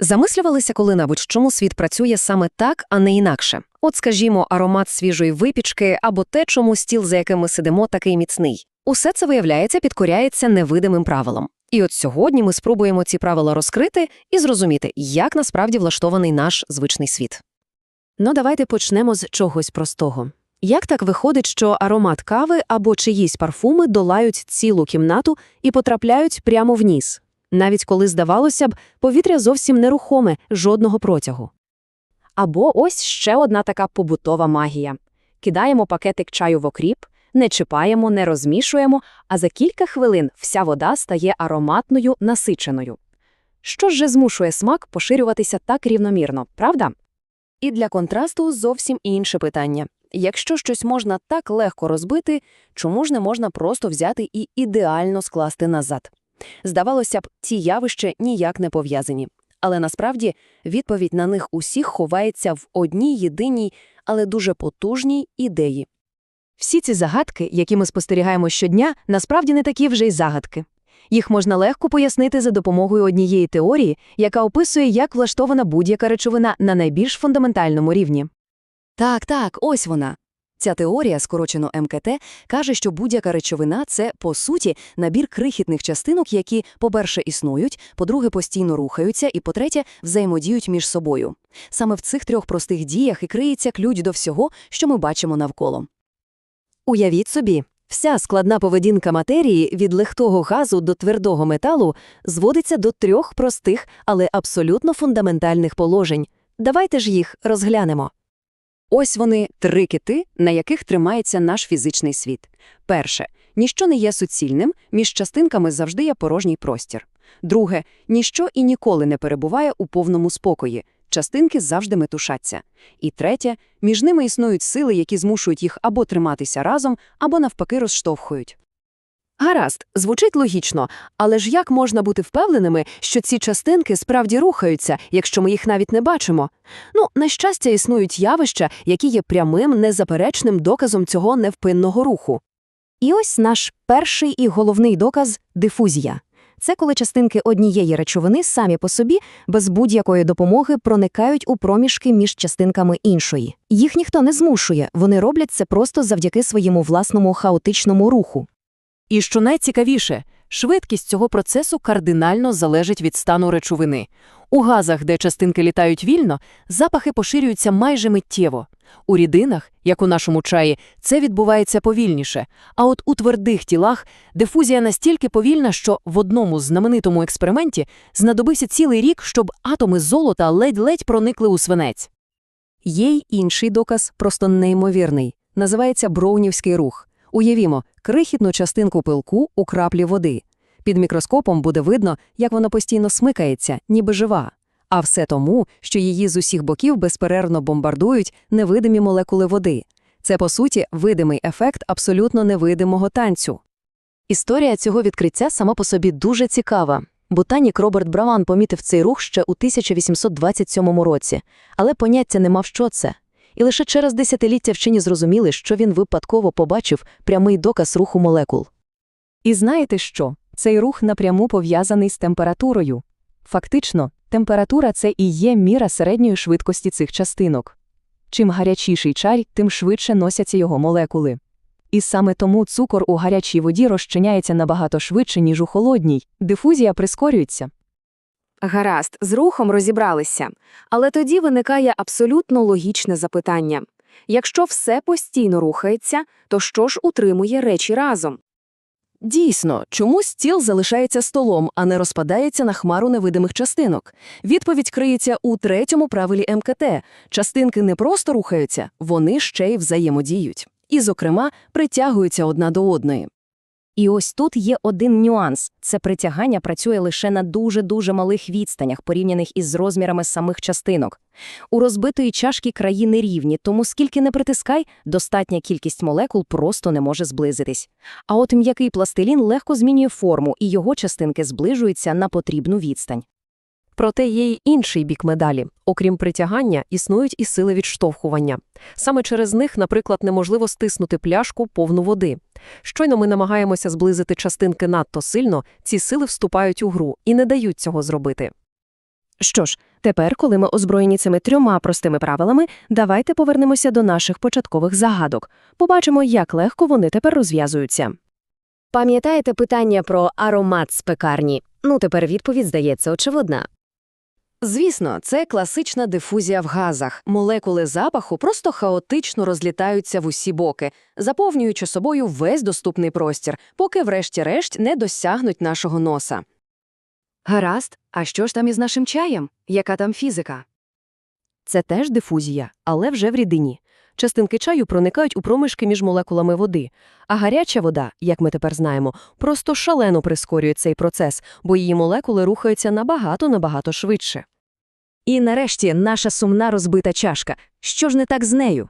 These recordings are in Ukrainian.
Замислювалися коли-небудь, чому світ працює саме так, а не інакше? От, скажімо, аромат свіжої випічки або те, чому стіл, за яким ми сидимо, такий міцний. Усе це, виявляється, підкоряється невидимим правилам. І от сьогодні ми спробуємо ці правила розкрити і зрозуміти, як насправді влаштований наш звичний світ. Ну, давайте почнемо з чогось простого. Як так виходить, що аромат кави або чиїсь парфуми долають цілу кімнату і потрапляють прямо в ніс? Навіть коли, здавалося б, повітря зовсім нерухоме, жодного протягу. Або ось ще одна така побутова магія. Кидаємо пакетик чаю в окріп, не чіпаємо, не розмішуємо, а за кілька хвилин вся вода стає ароматною, насиченою. Що ж же змушує смак поширюватися так рівномірно, правда? І для контрасту зовсім інше питання. Якщо щось можна так легко розбити, чому ж не можна просто взяти і ідеально скласти назад? Здавалося б, ці явища ніяк не пов'язані. Але насправді відповідь на них усіх ховається в одній єдиній, але дуже потужній ідеї. Всі ці загадки, які ми спостерігаємо щодня, насправді не такі вже й загадки. Їх можна легко пояснити за допомогою однієї теорії, яка описує, як влаштована будь-яка речовина на найбільш фундаментальному рівні. Так, так, ось вона. Ця теорія, скорочено МКТ, каже, що будь-яка речовина – це, по суті, набір крихітних частинок, які, по-перше, існують, по-друге, постійно рухаються і, по-третє, взаємодіють між собою. Саме в цих трьох простих діях і криється ключ до всього, що ми бачимо навколо. Уявіть собі, вся складна поведінка матерії від легкого газу до твердого металу зводиться до трьох простих, але абсолютно фундаментальних положень. Давайте ж їх розглянемо. Ось вони три кити, на яких тримається наш фізичний світ. Перше ніщо не є суцільним, між частинками завжди є порожній простір. Друге ніщо і ніколи не перебуває у повному спокої. Частинки завжди метушаться. І третє між ними існують сили, які змушують їх або триматися разом, або навпаки розштовхують. Гаразд, звучить логічно, але ж як можна бути впевненими, що ці частинки справді рухаються, якщо ми їх навіть не бачимо? Ну, на щастя, існують явища, які є прямим, незаперечним доказом цього невпинного руху. І ось наш перший і головний доказ дифузія. Це коли частинки однієї речовини самі по собі, без будь-якої допомоги, проникають у проміжки між частинками іншої. Їх ніхто не змушує, вони роблять це просто завдяки своєму власному хаотичному руху. І що найцікавіше, швидкість цього процесу кардинально залежить від стану речовини. У газах, де частинки літають вільно, запахи поширюються майже миттєво. У рідинах, як у нашому чаї, це відбувається повільніше. А от у твердих тілах дифузія настільки повільна, що в одному знаменитому експерименті знадобився цілий рік, щоб атоми золота ледь-ледь проникли у свинець. Є й інший доказ, просто неймовірний. Називається броунівський рух. Уявімо, крихітну частинку пилку у краплі води. Під мікроскопом буде видно, як вона постійно смикається, ніби жива. А все тому, що її з усіх боків безперервно бомбардують невидимі молекули води. Це, по суті, видимий ефект абсолютно невидимого танцю. Історія цього відкриття сама по собі дуже цікава. Ботанік Роберт Браван помітив цей рух ще у 1827 році, але поняття не мав, що це. І лише через десятиліття вчені зрозуміли, що він випадково побачив прямий доказ руху молекул. І знаєте що? Цей рух напряму пов'язаний з температурою. Фактично, температура це і є міра середньої швидкості цих частинок. Чим гарячіший чай, тим швидше носяться його молекули. І саме тому цукор у гарячій воді розчиняється набагато швидше, ніж у холодній, дифузія прискорюється. Гаразд, з рухом розібралися. Але тоді виникає абсолютно логічне запитання. Якщо все постійно рухається, то що ж утримує речі разом? Дійсно, чому стіл залишається столом, а не розпадається на хмару невидимих частинок? Відповідь криється у третьому правилі МКТ. Частинки не просто рухаються, вони ще й взаємодіють. І, зокрема, притягуються одна до одної. І ось тут є один нюанс: це притягання працює лише на дуже-дуже малих відстанях, порівняних із розмірами самих частинок. У розбитої чашки краї нерівні, тому скільки не притискай, достатня кількість молекул просто не може зблизитись. А от м'який пластилін легко змінює форму, і його частинки зближуються на потрібну відстань. Проте є й інший бік медалі. Окрім притягання, існують і сили відштовхування. Саме через них, наприклад, неможливо стиснути пляшку повну води. Щойно ми намагаємося зблизити частинки надто сильно, ці сили вступають у гру і не дають цього зробити. Що ж, тепер, коли ми озброєні цими трьома простими правилами, давайте повернемося до наших початкових загадок. Побачимо, як легко вони тепер розв'язуються. Пам'ятаєте питання про аромат з пекарні? Ну, тепер відповідь здається очевидна. Звісно, це класична дифузія в газах. Молекули запаху просто хаотично розлітаються в усі боки, заповнюючи собою весь доступний простір, поки врешті-решт не досягнуть нашого носа. Гаразд, а що ж там із нашим чаєм? Яка там фізика? Це теж дифузія, але вже в рідині. Частинки чаю проникають у проміжки між молекулами води, а гаряча вода, як ми тепер знаємо, просто шалено прискорює цей процес, бо її молекули рухаються набагато-набагато швидше. І нарешті наша сумна розбита чашка. Що ж не так з нею?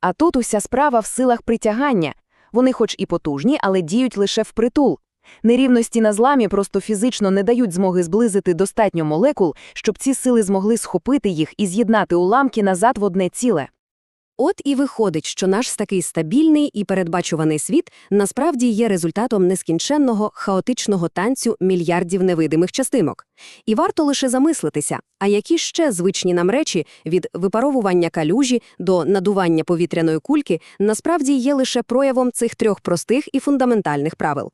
А тут уся справа в силах притягання. Вони хоч і потужні, але діють лише впритул. Нерівності на зламі просто фізично не дають змоги зблизити достатньо молекул, щоб ці сили змогли схопити їх і з'єднати уламки назад в одне ціле. От і виходить, що наш такий стабільний і передбачуваний світ насправді є результатом нескінченного хаотичного танцю мільярдів невидимих частинок. І варто лише замислитися, а які ще звичні нам речі від випаровування калюжі до надування повітряної кульки насправді є лише проявом цих трьох простих і фундаментальних правил.